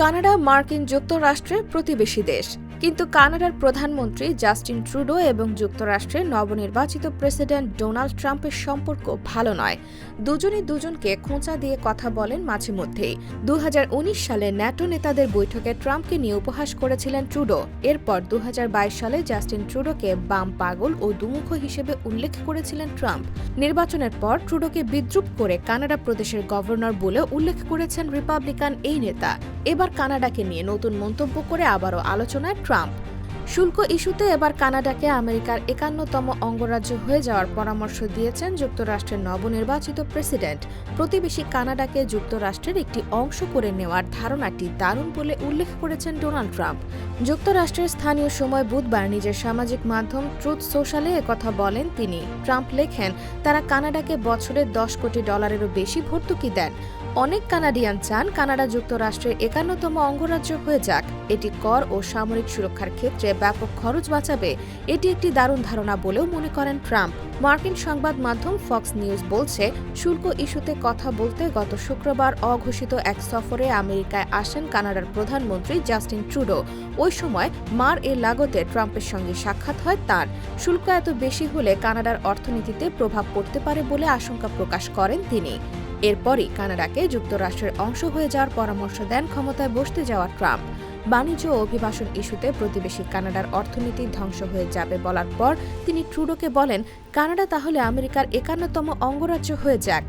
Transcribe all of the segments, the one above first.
Canada মার্কিন যুক্তরাষ্ট্রের প্রতিবেশী দেশ। কিন্তু কানাডার প্রধানমন্ত্রী জাস্টিন ট্রুডো এবং যুক্তরাষ্ট্রের নবনির্বাচিত প্রেসিডেন্ট ডোনাল্ড ট্রাম্পের সম্পর্ক ভালো নয়। দুজনই দুজনকে খোঁচা দিয়ে কথা বলেন মাঝে মধ্যেই। দু হাজার উনিশ সালে ন্যাটো নেতাদের বৈঠকে ট্রাম্পকে নিয়ে উপহাস করেছিলেন ট্রুডো। এরপর দু হাজার বাইশ সালে জাস্টিন ট্রুডোকে বাম পাগল ও দুমুখ হিসেবে উল্লেখ করেছিলেন ট্রাম্প। নির্বাচনের পর ট্রুডোকে বিদ্রুপ করে কানাডা প্রদেশের গভর্নর বলে উল্লেখ করেছেন রিপাবলিকান এই নেতা। এবার কানাডাকে নিয়ে নতুন মন্তব্য করে আবারও আলোচনায় ট্রাম্প। শুল্ক ইস্যুতে এবার কানাডাকে আমেরিকার একান্নতম অঙ্গরাজ্য হয়ে যাওয়ার পরামর্শ দিয়েছেন যুক্তরাষ্ট্রের নবনির্বাচিত প্রেসিডেন্ট। প্রতিবেশী কানাডাকে যুক্তরাষ্ট্রের একটি অংশ করে নেওয়ার ধারণাটি দারুণ বলে উল্লেখ করেছেন ডোনাল্ড ট্রাম্প। যুক্তরাষ্ট্রের স্থানীয় সময় বুধবার নিজের সামাজিক মাধ্যম ট্রুথ সোশ্যালে একথা বলেন তিনি। ট্রাম্প লেখেন, তারা কানাডাকে বছরে দশ কোটি ডলারেরও বেশি ভর্তুকি দেন। অনেক কানাডিয়ান চান কানাডা যুক্তরাষ্ট্রের একান্নতম অঙ্গরাজ্য হয়ে যাক। এটি কর ও সামরিক সুরক্ষার ক্ষেত্রে ব্যাপক খরচ বাঁচাবে। এটি একটি দারুণ ধারণা বলেও মনে করেন ট্রাম্প। মার্কিন সংবাদ মাধ্যম ফক্স নিউজ বলছে, শুল্ক ইস্যুতে কথা বলতে গত শুক্রবার অঘোষিত এক সফরে আমেরিকায় আসেন কানাডার প্রধানমন্ত্রী জাস্টিন ট্রুডো। ওই সময় মার এ লাগতে ট্রাম্পের সঙ্গে সাক্ষাৎ হয় তার। শুল্ক এত বেশি হলে কানাডার অর্থনীতিতে প্রভাব পড়তে পারে বলে আশঙ্কা প্রকাশ করেন তিনি। এরপরই কানাডাকে যুক্তরাষ্ট্রের অংশ হয়ে যাওয়ার পরামর্শ দেন ক্ষমতায় বসতে যাওয়া ট্রাম্প। বাণিজ্য ও অভিবাসন ইস্যুতে প্রতিবেশী কানাডার অর্থনীতি ধ্বংস হয়ে যাবে বলার পর তিনি ট্রুডোকে বলেন, কানাডা তাহলে আমেরিকার একান্নতম অঙ্গরাজ্য হয়ে যাক।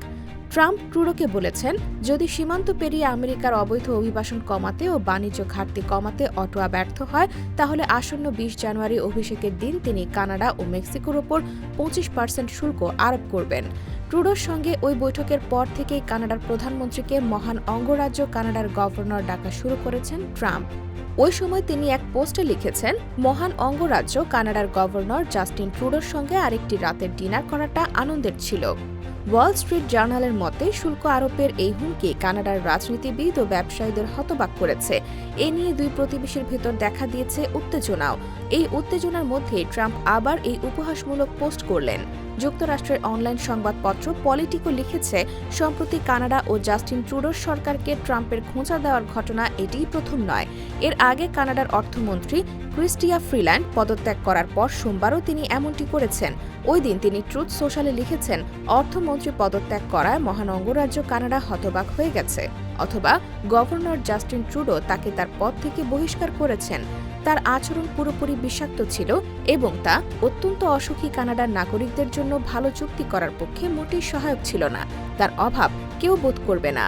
ট্রাম্প ট্রুডোকে বলেছেন, যদি সীমান্ত পেরিয়ে আমেরিকার অবৈধ অভিবাসন কমাতে ও বাণিজ্য ঘাটতি কমাতে অটোয়া ব্যর্থ হয়, তাহলে আসন্ন বিশ জানুয়ারি অভিষেকের দিন তিনি কানাডা ও মেক্সিকোর ওপর পঁচিশ পার্সেন্ট শুল্ক আরোপ করবেন। ট্রুডোর সঙ্গে ওই বৈঠকের পর থেকেই কানাডার প্রধানমন্ত্রীকে মহান অঙ্গরাজ্য কানাডার গভর্নর ডাকা শুরু করেছেন ট্রাম্প। ওই সময় তিনি এক পোস্টে লিখেছেন, মহান অঙ্গরাজ্য কানাডার গভর্নর জাস্টিন ট্রুডোর সঙ্গে আরেকটি রাতের ডিনার করাটা আনন্দের ছিল। ওয়াল স্ট্রিট জার্নালের মতে, শুল্ক আরোপের এই হুমকি কানাডার রাজনীতিবিদ ও ব্যবসায়ীদের হতবাক করেছে। এ নিয়ে দুই প্রতিবেশীর ভেতর দেখা দিয়েছে উত্তেজনাও। এই উত্তেজনার মধ্যে ট্রাম্প আবার এই উপহাসমূলক পোস্ট করলেন। যুক্তরাষ্ট্রের অনলাইন সংবাদপত্র পলিটিকো লিখেছে, সম্প্রতি কানাডা ও জাস্টিন ট্রুডোর সরকারকে ট্রাম্পের খোঁচা দেওয়ার ঘটনা এটিই প্রথম নয়। এর আগে কানাডার অর্থমন্ত্রী ক্রিস্টিয়া ফ্রিল্যান্ড পদত্যাগ করার পর সোমবারও তিনি এমনটি করেছেন। ওই দিন তিনি ট্রুথ সোশ্যালে লিখেছেন, অর্থমন্ত্রী পদত্যাগ করায় মহান অঙ্গরাজ্য কানাডা হতবাক হয়ে গেছে। অথবা গভর্নর জাস্টিন ট্রুডো তাকে তার পদ থেকে বহিষ্কার করেছেন। তার আচরণ পুরোপুরি বিষাক্ত ছিল এবং তা অত্যন্ত অসুখী কানাডার নাগরিকদের জন্য ভালো চুক্তি করার পক্ষে মোটেই সহায়ক ছিল না। তার অভাব কেউ বোধ করবে না।